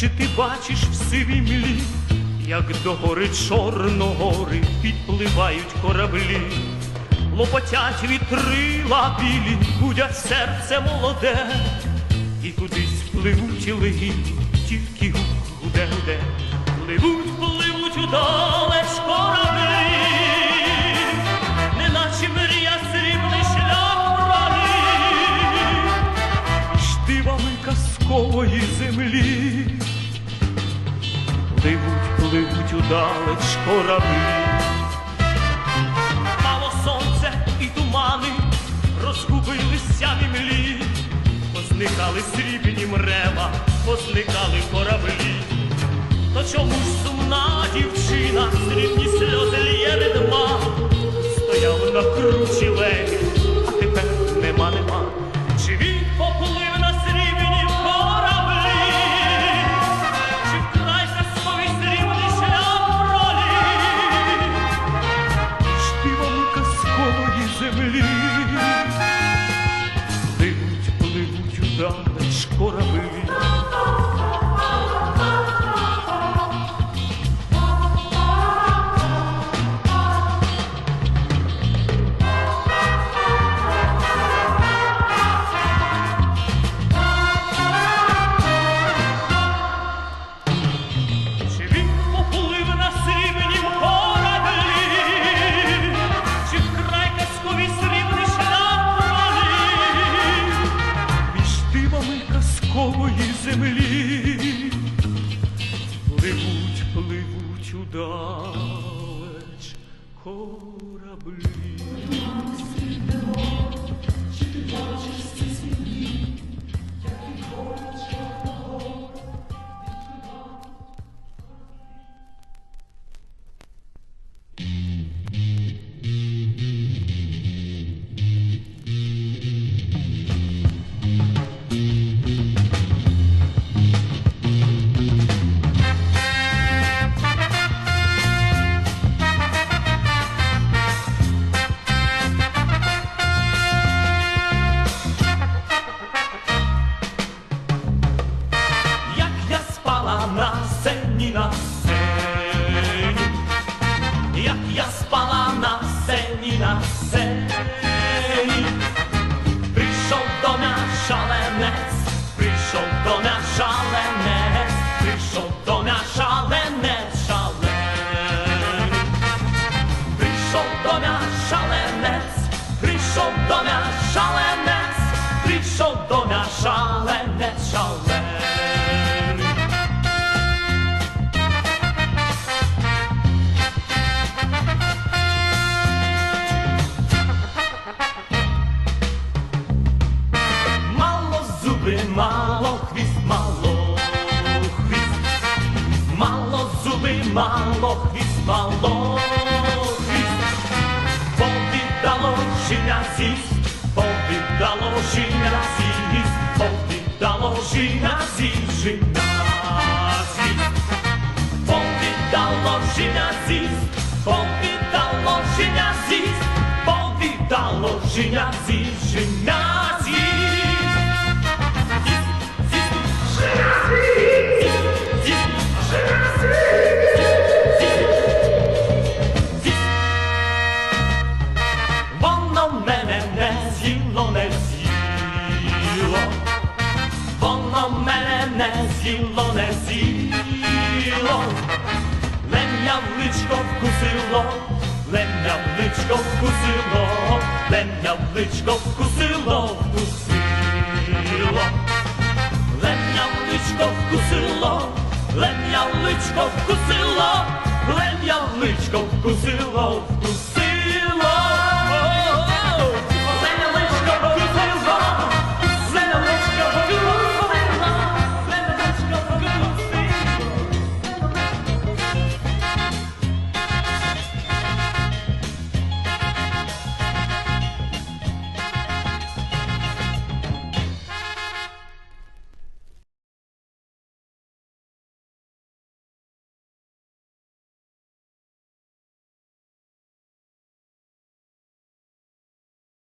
Чи ти бачиш в сивій млі, як до гори Чорногори підпливають кораблі, лопотять вітрила білі, будять серце молоде, і кудись пливуть легіні, тільки гук гуде гуде, пливуть, пливуть удалеч кораблі, Пливуть, пливуть удалеч кораблі. Мало сонце і тумани розгубилися в імлі, позникали срібні мрева, позникали кораблі. То чому ж сумна дівчина, срібні сльози лє ридма, стояв на кручі легі, пливуть удалеч ти Як ja spala na seni, na seni. Prišol do nás šalenec, prišol do nás šalenec, prišol do nás šalenec, šalenec. Prišol do nás šalenec, prišol do nás šalenec. зуби, мало хвіст, мало хвіст. Повідало жіня зість, повідало жіня зість, повідало жіня зість, жіня зість. Повідало з'їло, не з'їло. Лем'я в личко вкусило, лем'я в личко вкусило, лем'я в личко вкусило, вкусило. Лем'я в личко вкусило, лем'я в личко вкусило, лем'я в личко вкусило, вкусило.